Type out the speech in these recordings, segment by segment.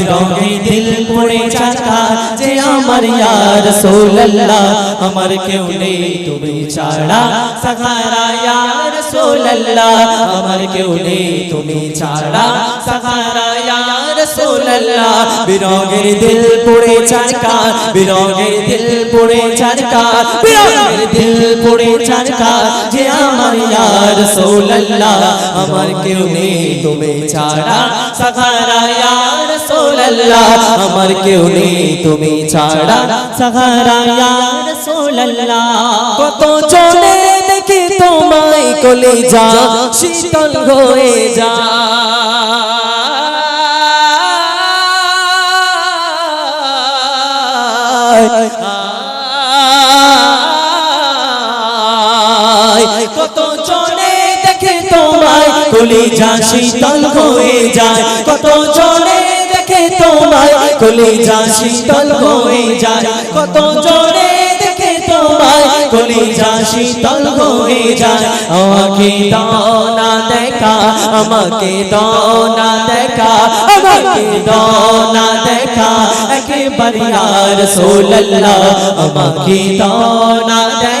বিরহে দিল পড়ে চাকা যে আমার ইয়া রাসূলুল্লাহ আমার কেউ নেই তুমি ছাড়া সাহারা ইয়া রাসূলুল্লাহ আমার কেউ নেই তুমি ছাড়া সাহারা ইয়া রাসূলুল্লাহ বিরহের দিল পড়ে চাকা বিরহের দিল পড়ে চাকা বিরহের দিল পড়ে চাকা যে আমার ইয়া রাসূলুল্লাহ আমার কেউ নেই তুমি ছাড়া সাহারা ইয়া রাসূলুল্লাহ আমার কেউ নেই, তুমি ছাড়া। সাহারা ইয়া কত চলে দেখি তোমায় কলিজা, শীতল হয়ে যায় কত জনে দেখে তোমায় কলিজা, শীতল হয়ে যায়। কত দেখে তোমায় কলিজা শীতল হয়ে যায়। কত জনে দেখে তোমায় কলিজা শীতল হয়ে যায়। আমাকে দাও দেখা, আমাকে দাও দেখা, আমাকে দাও দেখা। একেবারে আর সোল্লাহ আমাকে দাও দেখা।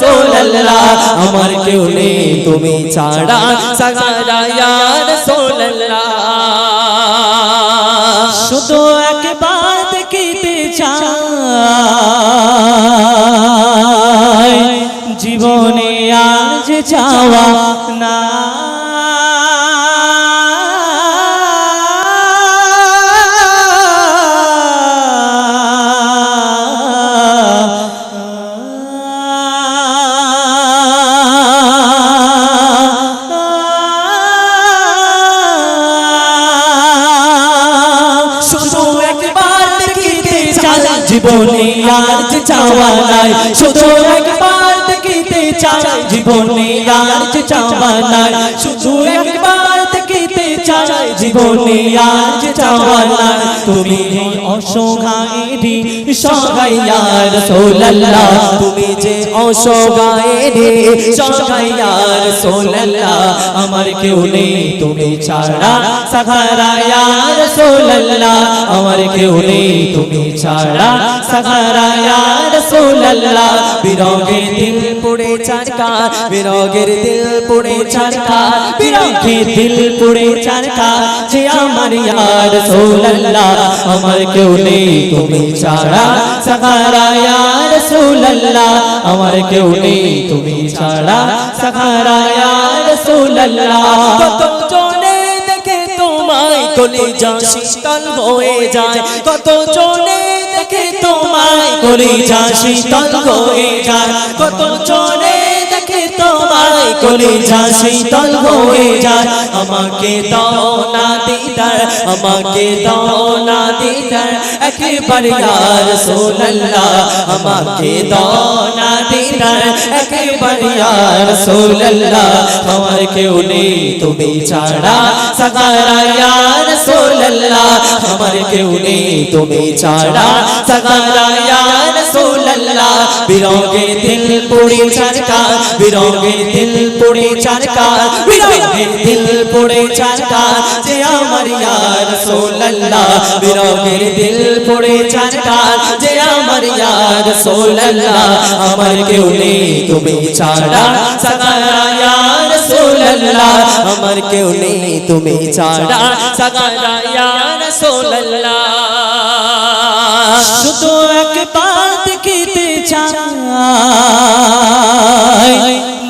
ইয়ার সোল্লাহ আমার কেউ নেই তুমি ছাড়া সাহারা ইয়ার সোল্লাহ শুধু একবার দেখিতে চাই জীবনে আজ চাওয়া না। জীবনে আজ চাওয়া নাই, শুধু একবার দেখিতে চাই। জীবনে আজ চাওয়া নাই, শুধু একবার দেখিতে চাই। জীবনে আজ চাওয়া নাই, তুমি এই অসহায়েরই সহায়া রাসূলুল্লাহ। তুমি যে অসহায়েরই সহায়া রাসূলুল্লাহ, আমার কেউ নেই তুমি ছাড়া। সাহারা ইয়া রাসূলুল্লাহ, আমার কেউ নেই তুমি ছাড়া। দিল পড়ে চারকা বিরগের দিল পড়ে চারকা বিরগে দিল পড়ে চারকা যে আমার ইয়া রাসূলুল্লাহ, আমার কেউ নেই তুমি ছাড়া আমার কেউ নেই তুমি ছাড়া কত শীতল হয়ে যায়। কত দেখে তোমায় শীতল হয়ে যায়। কত জনে দেখে তোমায় শীতল হয়ে যায়। আমাকে দাও না দিদার আমাকে দাও না দিদার একেবারে ইয়া রাসূলুল্লাহ আমাকে দাও না দিদার একেবারে ইয়া রাসূলুল্লাহ আমার কেউ নেই তুমি ছাড়া সাগারা ইয়া রাসূলুল্লাহ আমার কেউ নেই তুমি ছাড়া সাগারা ইয়া রাসূলুল্লাহ বিরগে দিল পড়ে চারকা বিরগে দিল পড়ে চারকা বিরগে দিল পড়ে চারকা যে আমার ইয়া রাসূলুল্লাহ বিরগে দিল পড়ে চারকা যে আমার ইয়া রাসূলুল্লাহ আমার কেউ নেই তুমি ছাড়া সাগারা ইয়া রাসূলুল্লাহ আমার কেউ নেই তুমি ছাড়া সাগারা ইয়া রাসূলুল্লাহ শুধু একবার দেখিতে চাই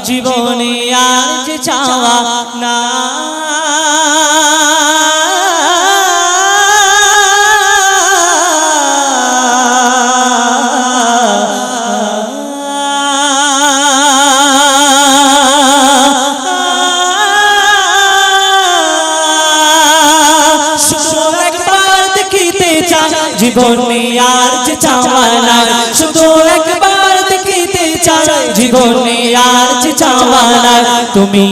জীবনে আজ চাওয়া না শুধু জীবনে আর চাওয়ানা তুমি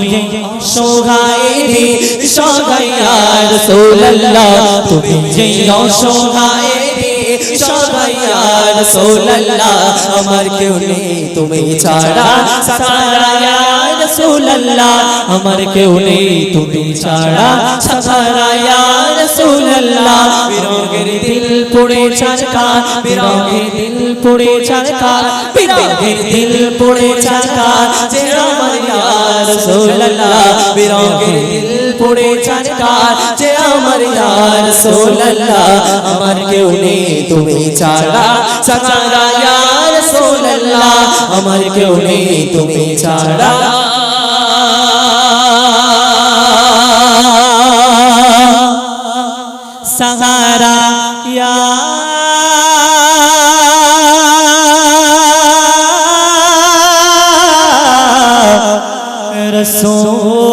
অসহায় রে, সহায় আর তুমি যে অসহায় রে, সহায় আর আমার কেউ নেই তুমি ছাড়া সারা আর আমার কেউ নেই তুমি ছাড়া সারা দিল পড়ে ছাড়কা বিরোগের দিল পড়ে ছাড়কা বিরোগের দিল পড়ে ছাড়কা যে আমার ইয়ার সোল্লাহ বিরোগের দিল পড়ে ছাড়কা যে আমার ইয়ার সোল্লাহ আমার কেউ নেই তুমি ছাড়া সারা ইয়ার সোল্লাহ আমার কেউ নেই তুমি ছাড়া रसो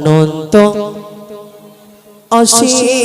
অনন্ত অসীম